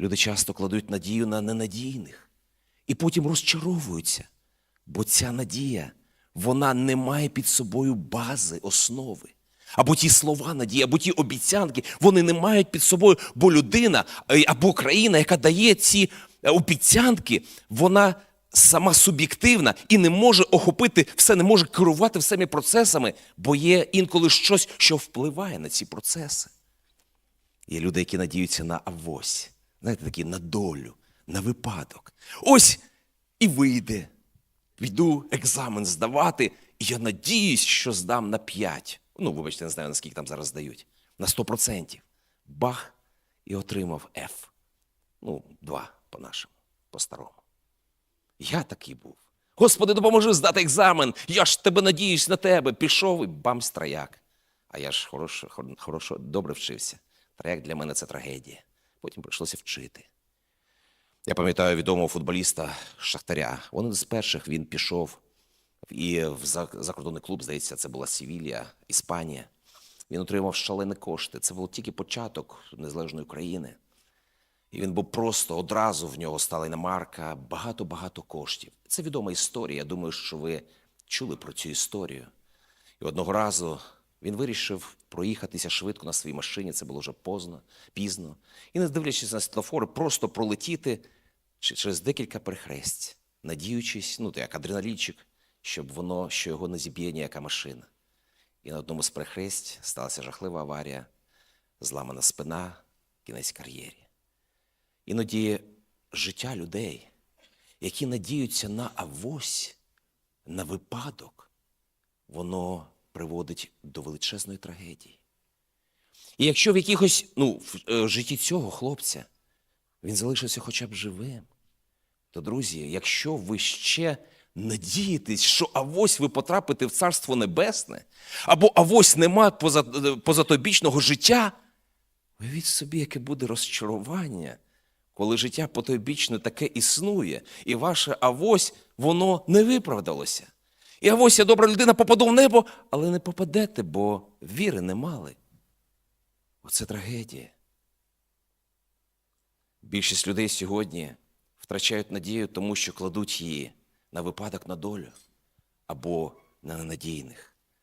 Люди часто кладуть надію на ненадійних і потім розчаровуються, бо ця надія, вона не має під собою бази, основи. Або ті слова надії, або ті обіцянки, вони не мають під собою, бо людина е, або країна, яка дає ці е, обіцянки, вона сама суб'єктивна і не може охопити все, не може керувати всіми процесами, бо є інколи щось, що впливає на ці процеси. Є люди, які надіються на авось, знаєте, такі на долю, на випадок. Ось і вийде. Піду екзамен здавати, і я надіюсь, що здам на 5. Ну, вибачте, не знаю, наскільки там зараз здають. На 100%. Бах, і отримав F. Ну, 2 по-нашому, по-старому. Я такий був. Господи, допоможи здати екзамен. Я ж тебе надіюсь на тебе. Пішов і бамсь трояк. А я ж хорошо, хорошо, добре вчився. Трояк для мене це трагедія. Потім прийшлося вчити. Я пам'ятаю відомого футболіста Шахтаря. Один з перших він пішов і в закордонний клуб, здається, це була Севілья, Іспанія. Він отримав шалені кошти. Це був тільки початок незалежної України. І він був просто одразу в нього стала іномарка, багато-багато коштів. Це відома історія. Я думаю, що ви чули про цю історію. І одного разу він вирішив проїхатися швидко на своїй машині. Це було вже поздно, пізно. І, не дивлячись на світлофори, просто пролетіти через декілька перехресть, надіючись, ну, як адреналінчик, щоб воно, що його не зіб'є ніяка машина. І на одному з перехресть сталася жахлива аварія, зламана спина, кінець кар'єрі. Іноді життя людей, які надіються на авось, на випадок, воно приводить до величезної трагедії. І якщо в якихось, ну, в е, житті цього хлопця він залишився хоча б живим, то, друзі, якщо ви ще надієтесь, що авось ви потрапите в Царство Небесне, або авось нема е, позатобічного життя, уявіть собі, яке буде розчарування, коли життя потойбічне таке існує, і ваше авось, воно не виправдалося. І ось я добра людина попаду в небо, але не попадете, бо віри не мали. Оце трагедія. Більшість людей сьогодні втрачають надію, тому що кладуть її на випадок на долю або на ненадійних.